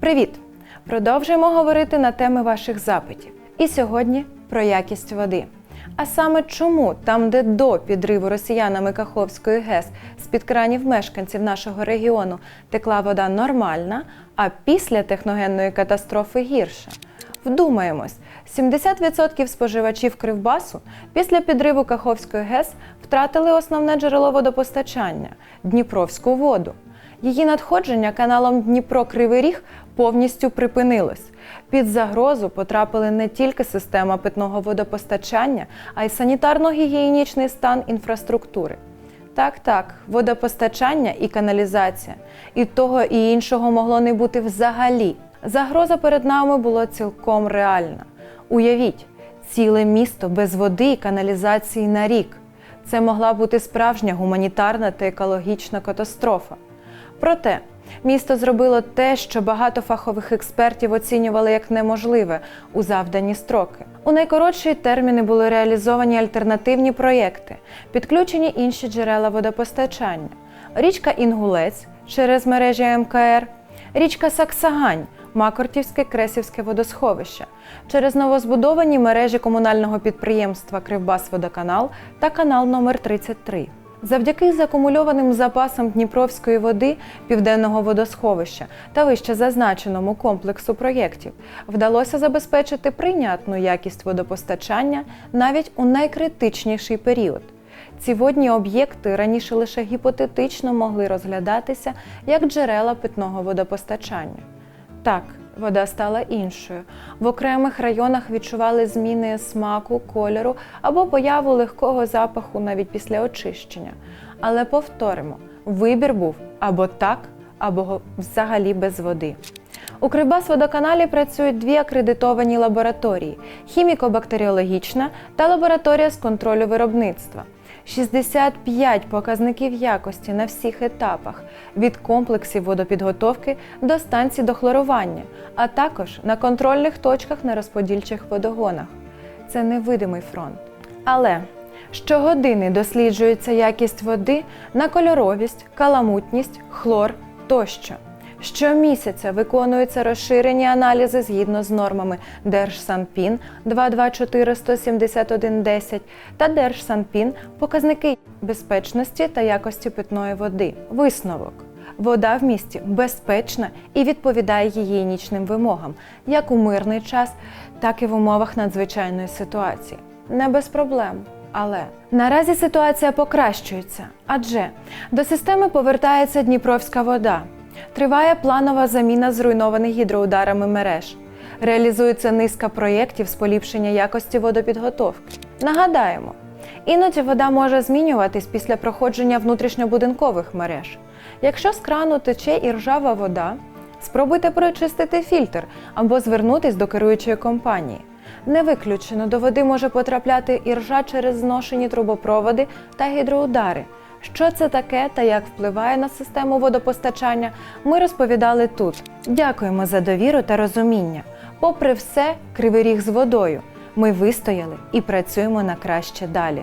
Привіт! Продовжуємо говорити на теми ваших запитів. І сьогодні про якість води. А саме чому там, де до підриву росіянами Каховської ГЕС з-під кранів мешканців нашого регіону текла вода нормальна, а після техногенної катастрофи гірша. Вдумаємось, 70% споживачів Кривбасу після підриву Каховської ГЕС втратили основне джерело водопостачання Дніпровську воду. Її надходження каналом Дніпро-Кривий Ріг повністю припинилось. Під загрозу потрапили не тільки система питного водопостачання, а й санітарно-гігієнічний стан інфраструктури. Так, так, водопостачання і каналізація. І того і іншого могло не бути взагалі. Загроза перед нами була цілком реальна. Уявіть, ціле місто без води і каналізації на рік. Це могла бути справжня гуманітарна та екологічна катастрофа. Проте місто зробило те, що багато фахових експертів оцінювали як неможливе у завдані строки. У найкоротші терміни були реалізовані альтернативні проєкти, підключені інші джерела водопостачання: річка Інгулець через мережі МКР, річка Саксагань. Макортівське Кресівське водосховище через новозбудовані мережі комунального підприємства Кривбасводоканал та канал номер 33 Завдяки закумульованим запасам Дніпровської води південного водосховища та вище зазначеному комплексу проєктів вдалося забезпечити прийнятну якість водопостачання навіть у найкритичніший період. Ці водні об'єкти раніше лише гіпотетично могли розглядатися як джерела питного водопостачання. Так, вода стала іншою. В окремих районах відчували зміни смаку, кольору або появу легкого запаху навіть після очищення. Але повторимо, вибір був або так, або взагалі без води. У Кривбасводоканалі працюють дві акредитовані лабораторії: хіміко-бактеріологічна та лабораторія з контролю виробництва. 65 показників якості на всіх етапах від комплексів водопідготовки до станцій дохлорування, а також на контрольних точках на розподільчих водогонах. Це невидимий фронт. Але щогодини досліджується якість води на кольоровість, каламутність, хлор тощо. Щомісяця виконуються розширені аналізи згідно з нормами Держсанпін 224-171-10 та Держсанпін показники безпечності та якості питної води. Висновок. Вода в місті безпечна і відповідає гігієнічним вимогам як у мирний час, так і в умовах надзвичайної ситуації. Не без проблем. Але наразі ситуація покращується, адже до системи повертається Дніпровська вода. Триває планова заміна зруйнованих гідроударами мереж. Реалізується низка проєктів з поліпшення якості водопідготовки. Нагадаємо, іноді вода може змінюватись після проходження внутрішньобудинкових мереж. Якщо з крану тече і ржава вода, спробуйте прочистити фільтр або звернутись до керуючої компанії. Не виключено, до води може потрапляти і ржа через зношені трубопроводи та гідроудари. Що це таке та як впливає на систему водопостачання, ми розповідали тут. Дякуємо за довіру та розуміння. Попри все, кривий ріг з водою. Ми вистояли і працюємо на краще далі.